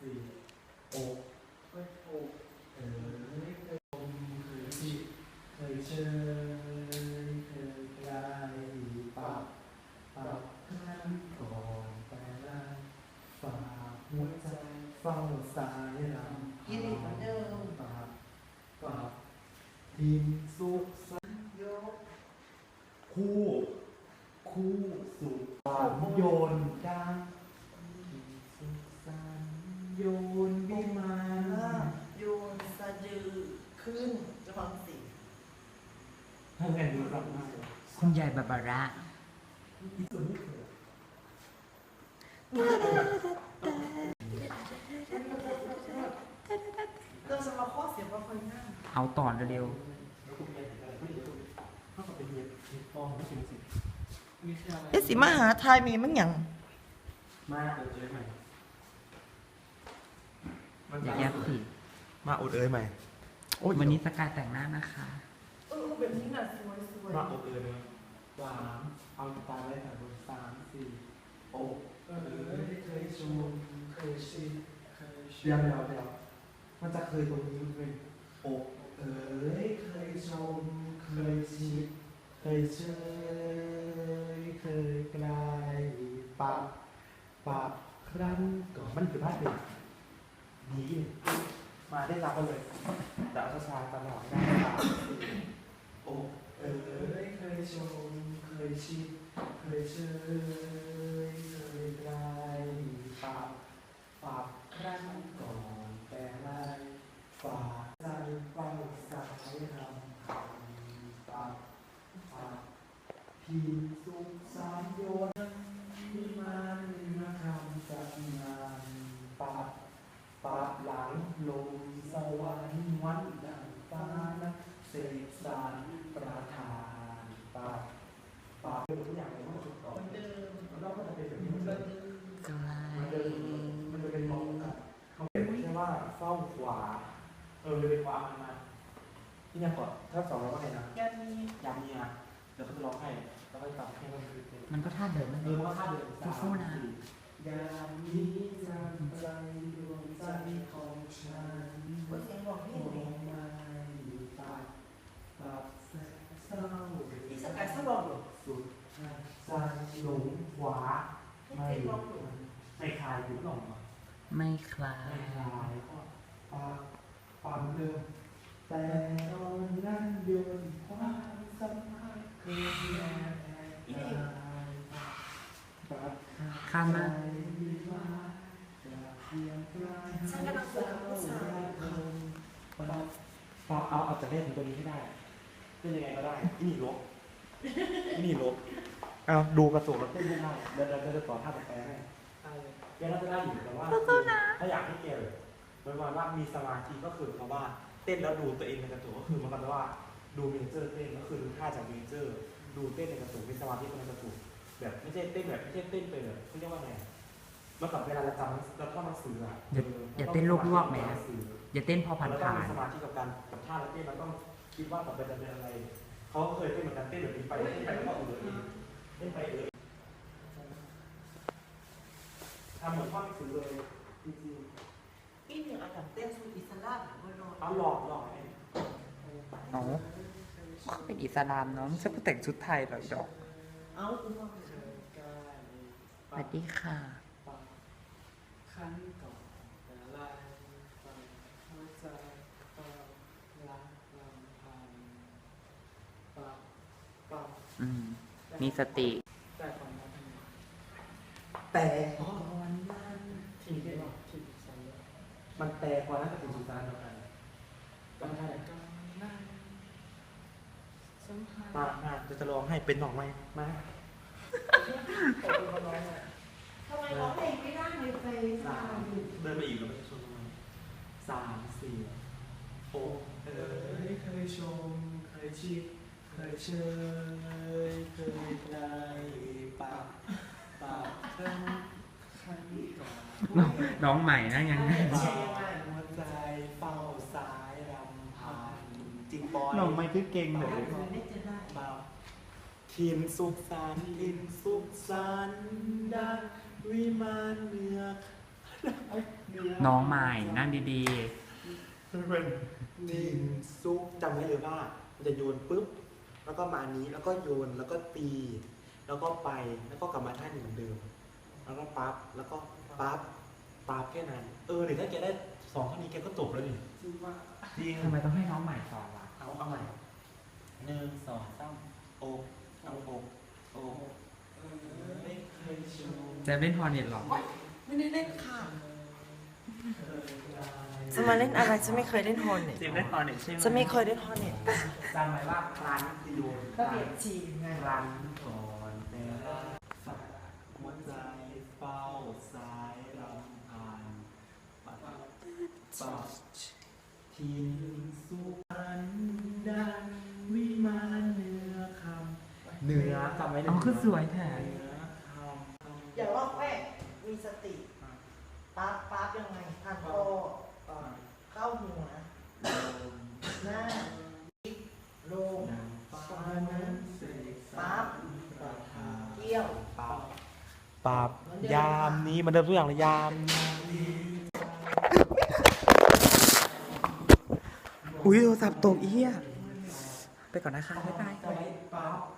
สี่อกเอ้ยอกเออเคยชมเคยชิดเคยเชยเคยไกลปรับปรับครั้งก่อนแต่ละฝากหัวใจเฝ้าสายลำยินดีเหมือนเดิมปรับปรับทีมสุขสันต์ยกคู่ คู่สุดปานโยนดังสุขสัน โยนวิมานโยนสะดือขึ้นจะฟังเสียงทำไงดูรับมากคุณยายบาบาระอีส่วนนี้คือเราจะมาข้อเสียงว่าคนหน้าเอาต่อเร็วแล้วคุณเรียนอะไรไม่รู้เท่ากับเป็นเรียนเรียนปองไม่ใช่สิวิชาอะไรเอ้สิมหาไทยมีมั้งอย่างมากเลยเจ๊ใหม่ๆ อย่าแยบสิมาอุดเอ้ยใหม่โอ้ยวันนี้สกายแต่งหน้านะคะ เออแบบนี้น่ะสวยสวยมาอุดเอ้ยเลยสามเอาตาไว้ค่ะบนสามสี่โอ้เออเคยชมเคยชิดเคยเดี๋ยวเดี๋ยวเดี๋ยวมันจะเคยตรงนี้เลยโอ้เอ้ยเคยชมเคยชิดเคยเชยเคยไกลปับปับครั้งก่อนมันคือภาพเด็ก นี้มาได้รับกันเลยแต่เอาช้าๆตลอดได้ครับโอ้เอ้ยเคยชมเคยชิดเคยเชยเคยไกลปับปับครั้งก่อนแต่ไรฝากใจเฝ้าสายรำพันปับปับพีสุขสามโยนมีมันมาทำจัดงานปับ ปาบห ลังลงสวรรค์วันดังฟ้านักเสกสารประทานปาบปาบเป็นทุกอย่างเลยมันถูกต้องเหมือนเดิมแล้วก็จะเป็นแบบนี้เหมืมัอนนจะเดิมไกลมันจะมันจะเป็นมองกันเขาเป็นไม่ใช่ว่าเฝ้าขวา เออเลยเป็นขวามันมาที่เนี่ยก่อนถ้าสองเราก็ให้นะยันนี้ยามนี้นะเดี๋ยวเขาจะร้องให้แล้วก็กลับให้มันเป็นมันก็ท่าเดินนั่นเอเอองมันก็ท่าเดินสู้ๆนะ ยามนี้จำใจดวงใจของฉันเปิดเสียงบอกนี่มองมาอยู่ตาตัดแสงเศร้าที่สกายสะบอกหรอสุดใจหลงขวาให้ไม่ไม่คลายอยู่หรอกไม่คลาไม่คลายก็ปาปันเดิมแต่ตอนนั้นโยนความสัมพันธ์เคยแย่แย่ปัดข้ามมา พอเอาเอาจากเล่นถึงตัวนี้ให้ได้เป็นยังไงก็ได้อีนี่ลบอีนี่ลบเอาดูกระสุนแล้วเต้นไม่ได้เดี๋ยวเดี๋ยวเดี๋ยวต่อท่าต่อไปให้แกน่าจะได้อยู่แต่ว่าถ้าอยากให้เกลหมายความว่ามีสมาธิก็คือเพราะว่าเต้นแล้วดูตัวเองในกระสุนก็คือมันก็แปลว่าดูเมเจอร์เต้นก็คือดูท่าจากเมเจอร์ดูเต้นในกระสุนมีสมาธิในกระสุนแบบไม่ใช่เต้นแบบไม่ใช่เต้นไปแบบเขาเรียกว่าไงเมื่อก่อนเวลาเราจำเราท่องหนังสืออะอย่าอย่าเต้นลวกๆแหมหนังสื ออย่าเต้นพอผ่านแล้วก็ผ่ามีนสมาธิกับการกับท่าแล้วเต้นมันต้องคิดว่าต่อไปจะเป็นอะไรเขาเคยเต้นเหมือนกันเต้นแบบนี้ไปเต้นไปแล้วก็เออเองเต้นไปเออทำเหมือนท่อนหนังสือเลยจริงอีหนึ่งอันดับเต้นสูอิสระหรือว่านอนๆเอาหลอกหลอกไอ้เอาเขาเป็นอิสลามเนาะไม่ใช่ผู้แต่งชุดไทยหรอกดอกเอาคุณพ่อสวัสดีค่ะขั้นก่อนแต่ลายไปหัวใจเฝ้ารักลำพันปับปับ อืม มีสติ แต่ก่อนนั้นแต่ก่อนนั้นทีได้หรอทีสันเลยมันแต่กว่านั้นกับถึงสุดท้ายเดียวกันมันได้ตามงานจะจะลองให้เป็นหนองไหมมาทำไมร้องเพลงไม่ได้ในเฟซสามเดินไปอีกแล้วไม่ชนทำไมสามสี่หกเออเคยชมเคยชิด เคยเชยเคยไกลปากปากครั้งครั้งก่อนน้องใหม่นะยังไงปากหัวใจเฝ้าสายรำพันจริงปอยน้องไม่คือเก่งเลยได้จะได้เบาทินสุขสันต์ทินสุขสันต์ดังวิมานเมือกน้องใหม่นั่งดีมันเป็นดินซุกจำไว้เลยว่ามันจะโยนปุ๊บ แล้วก็มาอันนี้แล้วก็โยนแล้วก็ตี แล้วก็ไปแล้วก็กลับมาท่าหนึ่งเหมือนเดิม แล้วก็ปั๊บแล้วก็ปั๊บปั๊บแค่นั้น เออหรือถ้าแกได้สองเท่านี้แกก็จบแล้วดิจริงๆทำไมต้องให้น้องใหม่สอนล่ะเอาเอาใหม่หนึ่งสองสามโอบเอาโอบโอบไม่เคยชูแจะเล่นฮอร์เน็ตหรอไม่ได้เล่นค่ะ จะมาเล่นอะไรจะไม่เคยเล่นฮอนเน็ตเจมเล่นฮอร์เน็ตใช่ไหมจะไม่เคยเล่นฮอนเน็ตจำไว้ว่าคลานคือโยนก็เปลี่ยนชีมไงคลานก่อนแต่ละฝากหัวใจเฝ้าสายรำพานปัดปัดทินสุพรรณดังวิมานเหนือคำเหนือจำไว้เลยอ๋อคือสวยแท้ เหนือคำ อย่าลอกแวกมีสติปั๊บปั๊บยังไงทานโตเข้าหัว หน้าลง ฟ้านั้นเสกสร ปั๊บ รประทาน เกี่ยว ปับปับยามนี้มันเริ่มทุกอย่างเลยยามนี้อุ้ยโทรศัพท์ตกเอี้ย ไปก่อนนะคะบ๊ายบายจะไว้ปั๊บ